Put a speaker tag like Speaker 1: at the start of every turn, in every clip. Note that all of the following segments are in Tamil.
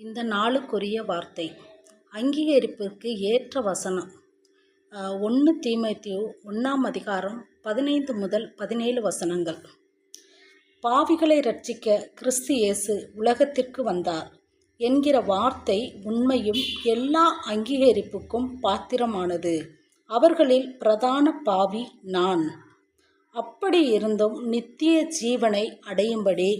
Speaker 1: இந்த நாளுக்குரிய வார்த்தை. அங்கீகரிப்பிற்கு ஏற்ற வசனம். ஒன்று தீமோத்தேயு ஒன்றாம் அதிகாரம் பதினைந்து முதல் பதினேழு வசனங்கள். பாவிகளை ரட்சிக்க கிறிஸ்து இயேசு உலகத்திற்கு வந்தார் என்கிற வார்த்தை உண்மையும் எல்லா அங்கீகரிப்புக்கும் பாத்திரமானது. அவர்களில் பிரதான பாவி நான். அப்படி இருந்தும் நித்திய ஜீவனை அடையும்படி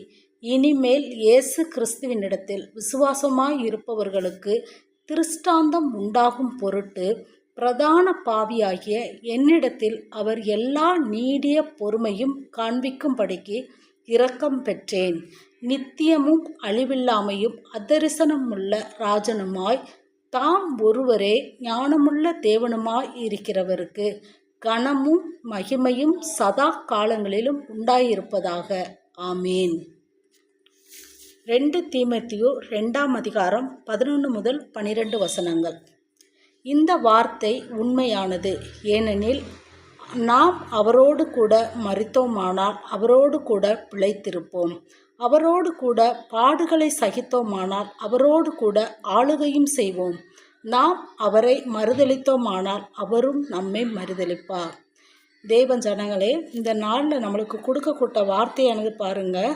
Speaker 1: இனிமேல் இயேசு கிறிஸ்துவினிடத்தில் விசுவாசமாய் இருப்பவர்களுக்கு திருஷ்டாந்தம் உண்டாகும் பொருட்டு பிரதான பாவியாகிய என்னிடத்தில் அவர் எல்லா நீடிய பொறுமையும் காண்பிக்கும்படிக்கு இரக்கம் பெற்றேன். நித்தியமும் அழிவில்லாமையும் அதரிசனமுள்ள ராஜனுமாய் தாம் ஒருவரே ஞானமுள்ள தேவனுமாய் இருக்கிறவருக்கு கணமும் மகிமையும் சதா காலங்களிலும் உண்டாயிருப்பதாக. ஆமேன். ரெண்டு தீமத்தியு ரெண்டாம் அதிகாரம் பதினொன்று முதல் பனிரெண்டு வசனங்கள். இந்த வார்த்தை உண்மையானது ஏனெனில் நாம் அவரோடு கூட மறித்தோமானால் அவரோடு கூட பிழைத்திருப்போம். அவரோடு கூட பாடுகளை சகித்தோமானால் அவரோடு கூட ஆளுகையும் செய்வோம். நாம் அவரை மறுதளித்தோமானால் அவரும் நம்மை மறுதளிப்பார் தேவன் ஜனங்களே இந்த நாளில் நம்மளுக்கு கொடுக்கக்கூட்ட வார்த்தையானது பாருங்கள்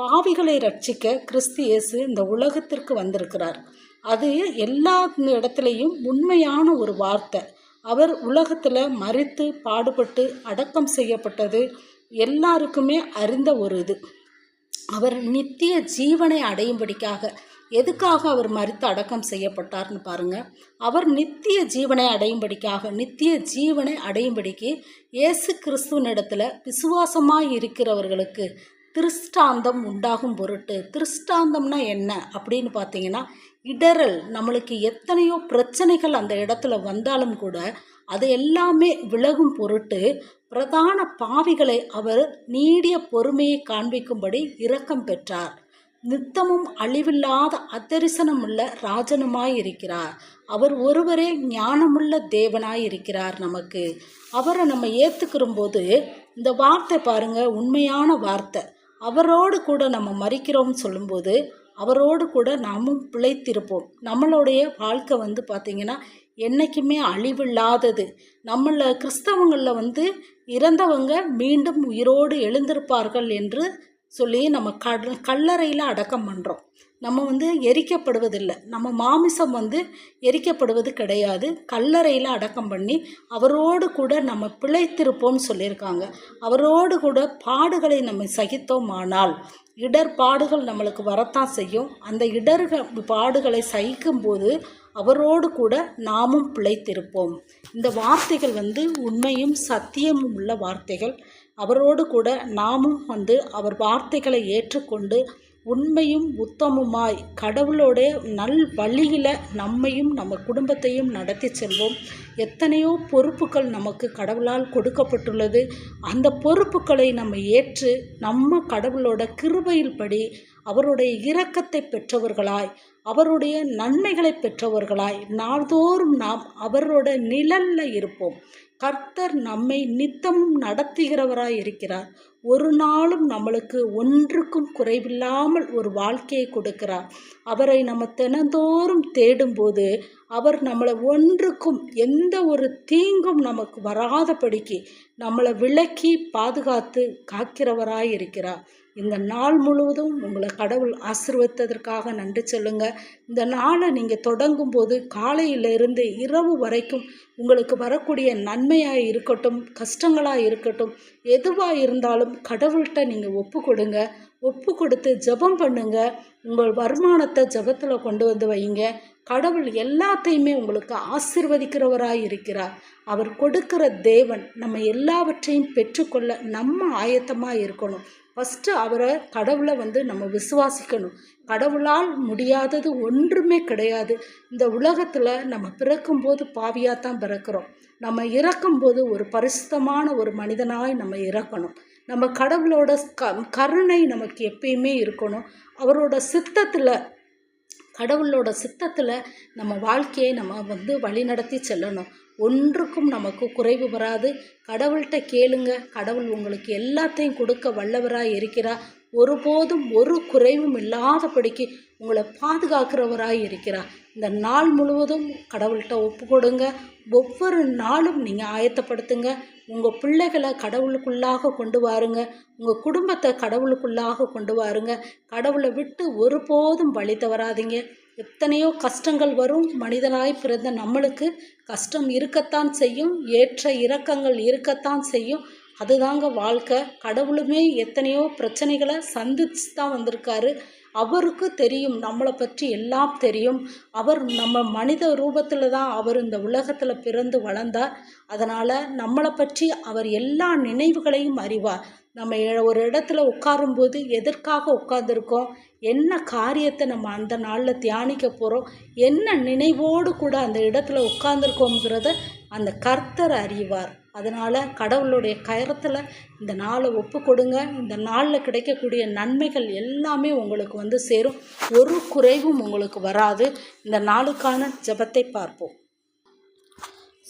Speaker 1: பாவிகளை ரட்சிக்க கிறிஸ்து இயேசு இந்த உலகத்திற்கு வந்திருக்கிறார். அது எல்லா இடத்துலையும் உண்மையான ஒரு வார்த்தை. அவர் உலகத்தில் மறித்து பாடுபட்டு அடக்கம் செய்யப்பட்டது எல்லாருக்குமே அறிந்த ஒரு இது. அவர் நித்திய ஜீவனை அடையும்படிக்காக எதுக்காக அவர் மறித்து அடக்கம் செய்யப்பட்டார்னு பாருங்கள் அவர் நித்திய ஜீவனை அடையும்படிக்காக நித்திய ஜீவனை அடையும்படிக்கு இயேசு கிறிஸ்துவனிடத்தில் விசுவாசமாக இருக்கிறவர்களுக்கு திருஷ்டாந்தம் உண்டாகும் பொருட்டு. திருஷ்டாந்தம்னா என்ன? அப்படின்னு பார்த்தீங்கன்னா இடரல் நம்மளுக்கு எத்தனையோ பிரச்சனைகள் அந்த இடத்துல வந்தாலும் கூட அது எல்லாமே விலகும் பொருட்டு பிரதான பாவிகளை அவர் நீடிய பொறுமையை காண்பிக்கும்படி இரக்கம் பெற்றார். நித்தமும் அழிவில்லாத அத்தரிசனமுள்ள ராஜனுமாய் இருக்கிறார். அவர் ஒருவரே ஞானமுள்ள தேவனாய் இருக்கிறார் நமக்கு. அவரை நம்ம ஏற்றுக்கிற போது இந்த வார்த்தை பாருங்கள் உண்மையான வார்த்தை. அவரோடு கூட நம்ம மறிக்கிறோம்னு சொல்லும்போது அவரோடு கூட நாமும் பிழைத்திருப்போம். நம்மளுடைய வாழ்க்கை வந்து பார்த்திங்கன்னா என்றைக்குமே அழிவில்லாதது. நம்மள கிறிஸ்தவங்களில் வந்து இறந்தவங்க மீண்டும் உயிரோடு எழுந்திருப்பார்கள் என்று சொல்லி நம்ம கட கல்லறையில் அடக்கம் பண்ணுறோம் நம்ம வந்து எரிக்கப்படுவதில்லை. நம்ம மாமிசம் வந்து எரிக்கப்படுவது கிடையாது. கல்லறையில் அடக்கம் பண்ணி அவரோடு கூட நம்ம பிழைத்திருப்போம்னு சொல்லியிருக்காங்க. அவரோடு கூட பாடுகளை நம்ம சகித்தோமானால் இடர்பாடுகள் நம்மளுக்கு வரத்தான் செய்யும். அந்த இடர்கள் பாடுகளை சகிக்கும்போது அவரோடு கூட நாமும் பிழைத்திருப்போம். இந்த வார்த்தைகள் வந்து உண்மையும் சத்தியமும் உள்ள வார்த்தைகள். அவரோடு கூட நாமும் வந்து அவர் வார்த்தைகளை ஏற்றுக்கொண்டு உண்மையும் உத்தமுமாய் கடவுளோடைய நல் வழியில் நம்மையும் நம்ம குடும்பத்தையும் நடத்தி செல்வோம். எத்தனையோ பொறுப்புகள் நமக்கு கடவுளால் கொடுக்கப்பட்டுள்ளது. அந்த பொறுப்புகளை நம்ம ஏற்று நம்ம கடவுளோட கிருபையில் படி அவருடைய இரக்கத்தை பெற்றவர்களாய் அவருடைய நன்மைகளை பெற்றவர்களாய் நாள்தோறும் நாம் அவரோட நிழலில் இருப்போம். கர்த்தர் நம்மை நித்தமும் நடத்துகிறவராய் இருக்கிறார். ஒரு நாளும் நம்மளுக்கு ஒன்றுக்கும் குறைவில்லாமல் ஒரு வாழ்க்கையை கொடுக்கிறார். அவரை நம்ம தினந்தோறும் தேடும்போது அவர் நம்மளை ஒன்றுக்கும் எந்த ஒரு தீங்கும் நமக்கு வராதபடிக்கு நம்மளை விளக்கி பாதுகாத்து காக்கிறவராய் இருக்கிறார். இந்த நாள் முழுவதும் உங்களை கடவுள் ஆசிர்வத்ததற்காக நன்றி சொல்லுங்க. இந்த நாளை நீங்கள் தொடங்கும் போது காலையிலிருந்து இரவு வரைக்கும் உங்களுக்கு வரக்கூடிய நன்மையாக இருக்கட்டும் கஷ்டங்களாக இருக்கட்டும் எதுவாக இருந்தாலும் கடவுள்கிட்ட நீங்கள் ஒப்பு கொடுங்க. ஒப்பு கொடுத்து ஜபம் பண்ணுங்க. உங்கள் வருமானத்தை ஜபத்தில் கொண்டு வந்து வைங்க கடவுள் எல்லாத்தையுமே உங்களுக்கு ஆசிர்வதிக்கிறவராக இருக்கிறார். அவர் கொடுக்கிற தேவன் நம்ம எல்லாவற்றையும் பெற்றுக்கொள்ள நம்ம ஆயத்தமாக இருக்கணும். ஃபஸ்ட்டு அவரை கடவுளை வந்து நம்ம விசுவாசிக்கணும். கடவுளால் முடியாதது ஒன்றுமே கிடையாது. இந்த உலகத்தில் நம்ம பிறக்கும்போது பாவியாக தான் பிறக்கிறோம். நம்ம இறக்கும்போது ஒரு பரிசுத்தமான ஒரு மனிதனாய் நம்ம இறக்கணும். நம்ம கடவுளோட க கருணை நமக்கு எப்பயுமே இருக்கணும். அவரோட சித்தத்தில் கடவுளோட சித்தத்தில் நம்ம வாழ்க்கையை நம்ம வந்து வழிநடத்தி செல்லணும். ஒன்றுக்கும் நமக்கு குறைவு வராது. கடவுள்கிட்ட கேளுங்க. கடவுள் உங்களுக்கு எல்லாத்தையும் கொடுக்க வல்லவராக இருக்கிறா ஒருபோதும் ஒரு குறைவும் இல்லாதபடிக்கு உங்களை பாதுகாக்கிறவராக இருக்கிறார். இந்த நாள் முழுவதும் கடவுள்கிட்ட ஒப்பு கொடுங்க ஒவ்வொரு நாளும் நீங்கள் ஆயத்தப்படுத்துங்க. உங்கள் பிள்ளைகளை கடவுளுக்குள்ளாக கொண்டு வாருங்க. உங்கள் குடும்பத்தை கடவுளுக்குள்ளாக கொண்டு வாருங்க. கடவுளை விட்டு ஒருபோதும் வழி தவறாதீங்க. எத்தனையோ கஷ்டங்கள் வரும். மனிதனாய் பிறந்த நம்மளுக்கு கஷ்டம் இருக்கத்தான் செய்யும். ஏற்ற இறக்கங்கள் இருக்கத்தான் செய்யும். அதுதாங்க வாழ்க்கை. கடவுளுமே எத்தனையோ பிரச்சனைகளை சந்திச்சு தான் வந்திருக்காரு. அவருக்கு தெரியும் நம்மளை பற்றி எல்லாம் தெரியும். அவர் நம்ம மனித ரூபத்தில் தான் அவர் இந்த உலகத்தில் பிறந்து வளர்ந்தார். அதனால் நம்மளை பற்றி அவர் எல்லா நினைவுகளையும் அறிவார். நம்ம எ- ஒரு இடத்துல உட்காரும்போது எதற்காக உட்கார்ந்துருக்கோம்? என்ன காரியத்தை நம்ம அந்த நாளில் தியானிக்க போகிறோம் என்ன நினைவோடு கூட அந்த இடத்துல உட்கார்ந்துருக்கோங்கிறத அந்த கர்த்தர் அறிவார். அதனால் கடவுளுடைய கயரத்தில் இந்த நாளை ஒப்பு கொடுங்க இந்த நாளில் கிடைக்கக்கூடிய நன்மைகள் எல்லாமே உங்களுக்கு வந்து சேரும். ஒரு குறைவும் உங்களுக்கு வராது. இந்த நாளுக்கான ஜெபத்தை பார்ப்போம்.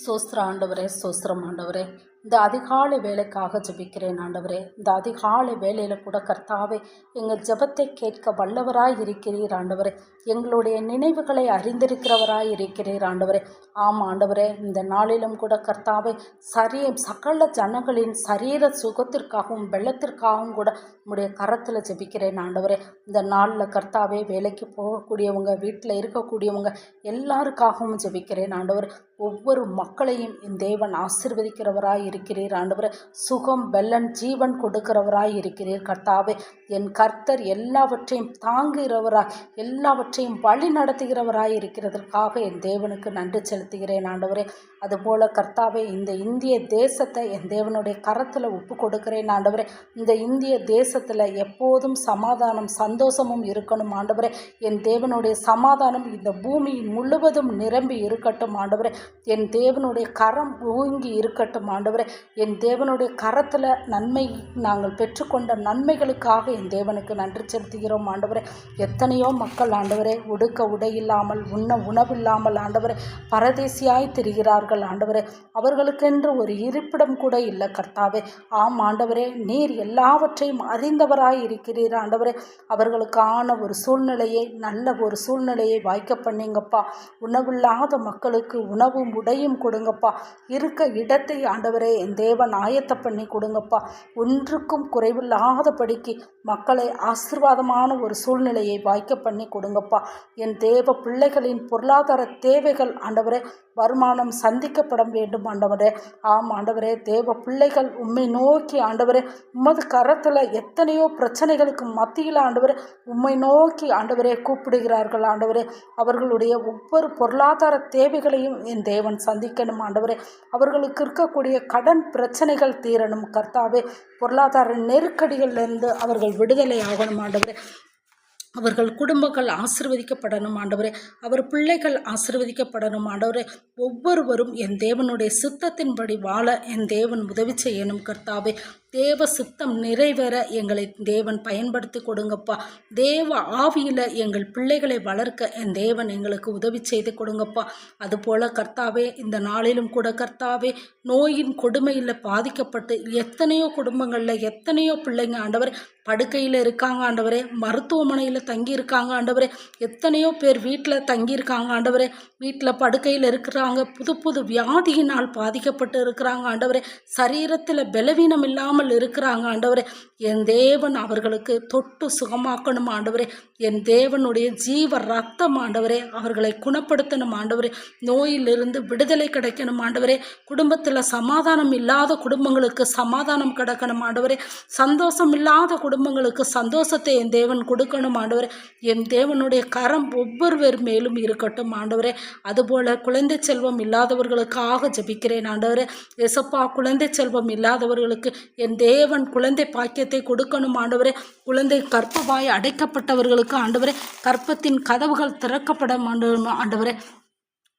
Speaker 1: சோஸ்திர ஆண்டவரே சோஸ்திரம் ஆண்டவரே இந்த அதிகாலை வேலைக்காக ஜெபிக்கிறேன் ஆண்டவரே. இந்த அதிகாலை வேலையில் கூட கர்த்தாவே எங்கள் ஜபத்தை கேட்க வல்லவராய் இருக்கிறீர் ஆண்டவரே. எங்களுடைய நினைவுகளை அறிந்திருக்கிறவராய் இருக்கிறீர் ஆண்டவரே. ஆம் ஆண்டவரே இந்த நாளிலும் கூட கர்த்தாவே சரிய சகல ஜனங்களின் சரீர சுகத்திற்காகவும் வெள்ளத்திற்காகவும் கூட உங்களுடைய கரத்தில் ஜெபிக்கிறேன் ஆண்டவரே. இந்த நாளில் கர்த்தாவே வேலைக்கு போகக்கூடியவங்க வீட்டில் இருக்கக்கூடியவங்க எல்லாருக்காகவும் ஜெபிக்கிறேன் ஆண்டவர். ஒவ்வொரு மக்களையும் என் தேவன் ஆசிர்வதிக்கிறவராய் இருக்கிறீர். ஆண்டவர் சுகம் பெல்லன் ஜீவன் கொடுக்கிறவராய் இருக்கிறீர். கர்த்தாவே என் கர்த்தர் எல்லாவற்றையும் தாங்குகிறவராய் எல்லாவற்றையும் வழி நடத்துகிறவராய் இருக்கிறதற்காக என் தேவனுக்கு நன்றி செலுத்துகிறேன் ஆண்டவரே. அதுபோல கர்த்தாவே இந்த இந்திய தேசத்தை என் தேவனுடைய கரத்தில் ஒப்பு கொடுக்கிறேன் ஆண்டவரே. இந்த இந்திய தேசத்தில் எப்போதும் சமாதானம் சந்தோஷமும் இருக்கணும் ஆண்டவரே. என் தேவனுடைய சமாதானம் இந்த பூமி முழுவதும் நிரம்பி இருக்கட்டும் ஆண்டவரே. என் தேவனுடைய கரம் ஓங்கி இருக்கட்டும் ஆண்டவரே. என் தேவனுடைய கரத்தில் நன்மை நாங்கள் பெற்றுக்கொண்ட நன்மைகளுக்காக என் தேவனுக்கு நன்றி செலுத்துகிறோம் ஆண்டவரே. எத்தனையோ மக்கள் ஆண்டவரே உடுக்க உடை இல்லாமல் உண்ண உணவில்லாமல் ஆண்டவரே பரதேசியாய் திரிகிறார்கள் ஆண்டவரே. அவர்களுக்கென்று ஒரு இருப்பிடம் கூட இல்லை கர்த்தாவே. ஆம் ஆண்டவரே நீர் எல்லாவற்றையும் அறிந்தவராய் இருக்கிறீர் ஆண்டவரே. அவர்களுக்கான ஒரு சூழ்நிலையை நல்ல ஒரு சூழ்நிலையை வாய்க்க பண்ணீங்கப்பா. உணவில்லாத மக்களுக்கு உணவும் உடையும் கொடுங்கப்பா. இருக்க இடத்தை ஆண்டவரே என் தேவன் ஆயத்த பண்ணி கொடுங்கப்பா. ஒன்றுக்கும் குறைவில்லாதபடிக்கு மக்களை ஆசீர்வாதமான ஒரு சூழ்நிலையை வாய்க்க பண்ணி கொடுங்கப்பா. என் தேவ பிள்ளைகளின் பொருளாதார தேவைகள் ஆண்டவரே வருமானம் சந்திக்கப்பட வேண்டும் ஆண்டவரே. ஆம் ஆண்டவரே தேவ பிள்ளைகள் உம்மை நோக்கி ஆண்டவரே உமது கரத்தில் எத்தனையோ பிரச்சனைகளுக்கு மத்தியில் ஆண்டவரே உம்மை நோக்கி ஆண்டவரே கூப்பிடுகிறார்கள் ஆண்டவரே. அவர்களுடைய ஒவ்வொரு பொருளாதார தேவைகளையும் என் தேவன் சந்திக்கணும் ஆண்டவரே. அவர்களுக்கு இருக்கக்கூடிய கடன் பிரச்சனைகள் தீரணும். கர்த்தாவே பொருளாதார நெருக்கடிகளிலிருந்து அவர்கள் விடுதலை ஆகணும் ஆண்டவரே. அவர்கள் குடும்பங்கள் ஆசிர்வதிக்கப்படணும் ஆண்டவரே. அவர் பிள்ளைகள் ஆசிர்வதிக்கப்படணும் ஆண்டவரே. ஒவ்வொருவரும் என் தேவனுடைய சித்தத்தின்படி வாழ என் தேவன் உதவி செய்யணும் கர்த்தாவே. தேவ சித்தம் நிறைவேற எங்களை தேவன் பயன்படுத்தி கொடுங்கப்பா. தேவ ஆவியில் எங்கள் பிள்ளைகளை வளர்க்க என் தேவன் எங்களுக்கு உதவி செய்து கொடுங்கப்பா. அதுபோல கர்த்தாவே இந்த நாளிலும் கூட கர்த்தாவே நோயின் கொடுமையில் பாதிக்கப்பட்டு எத்தனையோ குடும்பங்களில் எத்தனையோ பிள்ளைங்க ஆண்டவர் படுக்கையில் இருக்காங்க ஆண்டவரே மருத்துவமனையில் தங்கி இருக்காங்க ஆண்டவரே எத்தனையோ பேர் வீட்டில் தங்கி இருக்காங்க ஆண்டவரே வீட்டில் படுக்கையில் இருக்கிறாங்க புது புது வியாதியினால் பாதிக்கப்பட்டு இருக்கிறாங்க ஆண்டவரே சரீரத்தில் பலவீனம் இல்லாமல் இருக்கிறாங்க ஆண்டவரே. என் தேவன் அவர்களுக்கு தொட்டு சுகமாக்கணும் ஆண்டவரே. என் தேவனுடைய ஜீவ ரத்தம் ஆண்டவரே. அவர்களை குணப்படுத்தணும் ஆண்டவரே. நோயிலிருந்து விடுதலை கிடைக்கணும் ஆண்டவரே. குடும்பத்தில் சமாதானம் இல்லாத குடும்பங்களுக்கு சமாதானம் கிடைக்கணும் ஆண்டவரே. சந்தோஷம் இல்லாத குடும்பங்களுக்கு சந்தோஷத்தை என் தேவன் கொடுக்கணும் ஆண்டவரே. என் தேவனுடைய கரம் ஒவ்வொருவர் மேலும் இருக்கட்டும் ஆண்டவரே. அதுபோல குழந்தை செல்வம் இல்லாதவர்களுக்காக ஜபிக்கிறேன் ஆண்டவரே. எசப்பா குழந்தை செல்வம் இல்லாதவர்களுக்கு என் என் தேவன் குழந்தை பாக்கியத்தை கொடுக்கணும் ஆண்டவரே. குழந்தை கர்ப்பவாய் அடைக்கப்பட்டவர்களுக்கு ஆண்டவரே. கற்பத்தின் கதவுகள் திறக்கப்பட ஆண்டவரே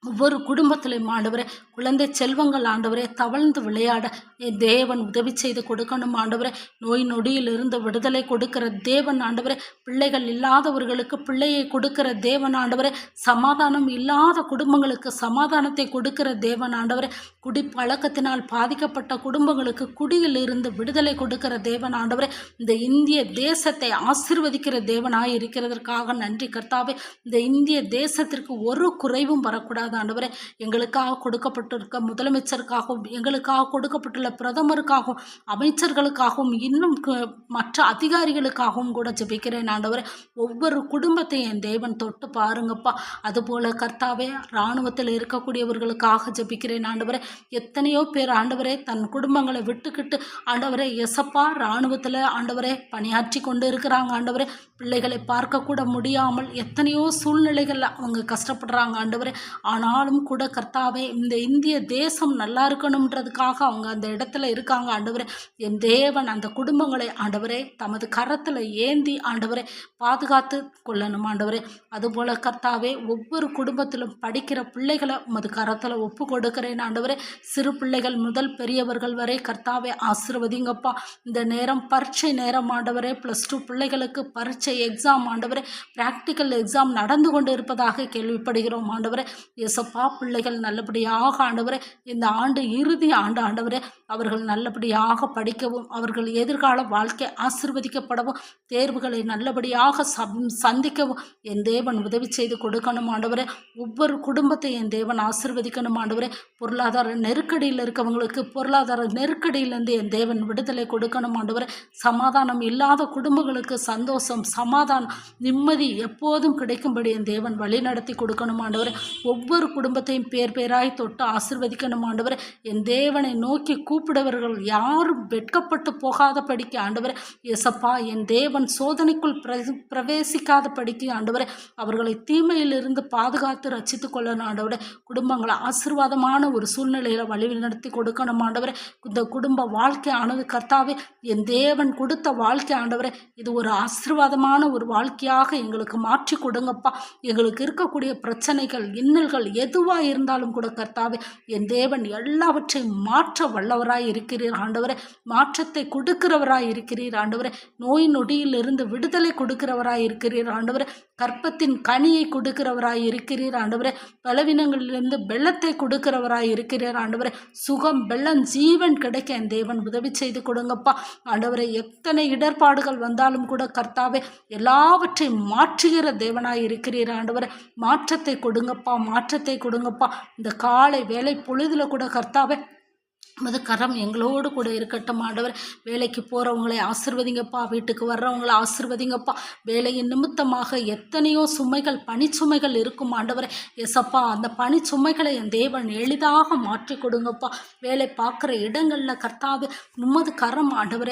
Speaker 1: ஒவ்வொரு குடும்பத்திலையும் ஆண்டவரே. குழந்தை செல்வங்கள் ஆண்டவரே தவழ்ந்து விளையாட என் தேவன் உதவி செய்து கொடுக்கணும் ஆண்டவரே. நோய் நொடியிலிருந்து விடுதலை கொடுக்கிற தேவன் ஆண்டவரே. பிள்ளைகள் இல்லாதவர்களுக்கு பிள்ளையை கொடுக்கிற தேவன் ஆண்டவரே. சமாதானம் இல்லாத குடும்பங்களுக்கு சமாதானத்தை கொடுக்கிற தேவன் ஆண்டவரே. குடி பழக்கத்தினால் பாதிக்கப்பட்ட குடும்பங்களுக்கு குடியில் இருந்து விடுதலை கொடுக்கிற தேவன் ஆண்டவரே இந்த இந்திய தேசத்தை ஆசிர்வதிக்கிற தேவனாய் இருக்கிறதற்காக நன்றி கர்த்தாவே. இந்த இந்திய தேசத்திற்கு ஒரு குறைவும் வரக்கூடாது ஆண்டவரே. எங்களுக்காக கொடுக்கப்பட்டிருக்க முதலமைச்சருக்காகவும் எங்களுக்காக கொடுக்கப்பட்டுள்ள பிரதமருக்காகவும் அமைச்சர்களுக்காகவும் இன்னும் மற்ற அதிகாரிகளுக்காகவும் கூட ஜெபிக்கிறேன் ஆண்டவரே. ஒவ்வொரு குடும்பத்தையும் என் தேவன் தொட்டு பாருங்கப்பா. அதுபோல கர்த்தாவே இராணுவத்தில் இருக்கக்கூடியவர்களுக்காக ஜெபிக்கிறேன் ஆண்டவரே. எத்தனையோ பேர் ஆண்டவரே தன் குடும்பங்களை விட்டுக்கிட்டு ஆண்டவரே எசப்பா இராணுவத்தில் ஆண்டவரே பணியாற்றி கொண்டு இருக்கிறாங்க ஆண்டவரே. பிள்ளைகளை பார்க்கக்கூட முடியாமல் எத்தனையோ சூழ்நிலைகளில் அவங்க கஷ்டப்படுறாங்க ஆண்டவரே. ஆனாலும் கூட கர்த்தாவே இந்த இந்திய தேசம் நல்லா இருக்கணுன்றதுக்காக அவங்க அந்த இடத்துல இருக்காங்க ஆண்டவரே. என் தேவன் அந்த குடும்பங்களை ஆண்டவரே தமது கரத்தில் ஏந்தி ஆண்டவரே பாதுகாத்து கொள்ளணும் ஆண்டவரே. அதுபோல் கர்த்தாவே ஒவ்வொரு குடும்பத்திலும் படிக்கிற பிள்ளைகளை உமது கரத்தில் ஒப்பு கொடுக்கிறேன் ஆண்டவரே. சிறு பிள்ளைகள் முதல் பெரியவர்கள் வரை கர்த்தாவை ஆசிர்வதிங்கப்பா. இந்த நேரம் பரீட்சை நேரம் ஆண்டவரே ப்ளஸ் டூ பிள்ளைகளுக்கு பரீட்சை எக்ஸாம் ஆண்டவரே ப்ராக்டிக்கல் எக்ஸாம் நடந்து கொண்டு இருப்பதாக கேள்விப்படுகிறோம் ஆண்டவரே. எசப்பா பிள்ளைகள் நல்லபடியாக ஆண்டவரே இந்த ஆண்டு இறுதி ஆண்டு ஆண்டவரே அவர்கள் நல்லபடியாக படிக்கவும் அவர்கள் எதிர்கால வாழ்க்கை ஆசிர்வதிக்கப்படவும் தேர்வுகளை நல்லபடியாக சம் சந்திக்கவும் என் தேவன் உதவி செய்து கொடுக்கணும் ஆண்டவரே. ஒவ்வொரு குடும்பத்தை என் தேவன் ஆசிர்வதிக்கணும் ஆண்டவரே. பொருளாதார நெருக்கடியில் இருக்கவங்களுக்கு பொருளாதார நெருக்கடியிலேருந்து என் தேவன் விடுதலை கொடுக்கணும் ஆண்டவர். சமாதானம் இல்லாத குடும்பங்களுக்கு சந்தோஷம் சமாதானம் நிம்மதி எப்போதும் கிடைக்கும்படி என் தேவன் வழி நடத்தி கொடுக்கணும் ஆண்டவர். ஒவ்வொரு குடும்பத்தையும் பேர் பேராய் தொட்டு ஆசிர்வதிக்கணும் ஆண்டவர். என் தேவனை நோக்கி கூப்பிடுவர்கள் யாரும் வெட்கப்பட்டு போகாத படிக்க ஆண்டவர். எசப்பா என் தேவன் சோதனைக்குள் பிரவேசிக்காத படிக்க ஆண்டவர். அவர்களை தீமையிலிருந்து பாதுகாத்து ரட்சித்து கொள்ளணும் ஆண்டவர். குடும்பங்களை ஆசீர்வாதமான ஒரு சூழ்நிலை சூழ்நிலையில் வழி நடத்தி கொடுக்கணும் ஆண்டவரே. இந்த குடும்ப வாழ்க்கை ஆனது கர்த்தாவே என் தேவன் கொடுத்த வாழ்க்கை ஆண்டவரே இது ஒரு ஆசீர்வாதமான ஒரு வாழ்க்கையாக எங்களுக்கு மாற்றி கொடுங்கப்பா. எங்களுக்கு இருக்கக்கூடிய பிரச்சனைகள் இன்னல்கள் எதுவாக இருந்தாலும் கூட கர்த்தாவே என் தேவன் எல்லாவற்றையும் மாற்ற வல்லவராய் இருக்கிறீர் ஆண்டவரே. மாற்றத்தை கொடுக்கிறவராய் இருக்கிறீர் ஆண்டவரே. நோய் நொடியிலிருந்து விடுதலை கொடுக்கிறவராய் இருக்கிறீர் ஆண்டவரே. கற்பத்தின் கனியை கொடுக்கிறவராய் இருக்கிறீர் ஆண்டவரே. பலவீனங்களிலிருந்து வெள்ளத்தை கொடுக்கிறவராய் இருக்கிறீர் ஆண்டவரே. சுகம் வெள்ளம் ஜீவன் கிடைக்க என் தேவன் உதவி செய்து கொடுங்கப்பா. ஆண்டவரே எத்தனை இடர்பாடுகள் வந்தாலும் கூட கர்த்தாவே எல்லாவற்றையும் மாற்றுகிற தேவனாய் இருக்கிறீர் ஆண்டவரே. மாற்றத்தை கொடுங்கப்பா மாற்றத்தை கொடுங்கப்பா. இந்த காலை வேலை பொழுதுல கூட கர்த்தாவே நமது கரம் எங்களோடு கூட இருக்கட்டும் ஆண்டவர். வேலைக்கு போகிறவங்களை ஆசிர்வதிங்கப்பா. வீட்டுக்கு வர்றவங்களை ஆசிர்வதிங்கப்பா. வேலையின் நிமித்தமாக எத்தனையோ சுமைகள் பணிச்சுமைகள் இருக்கும் ஆண்டவரே. எசப்பா அந்த பணிச்சுமைகளை என் தேவன் எளிதாக மாற்றி கொடுங்கப்பா. வேலை பார்க்குற இடங்களில் கர்த்தாவே உமது கரம் ஆண்டவரே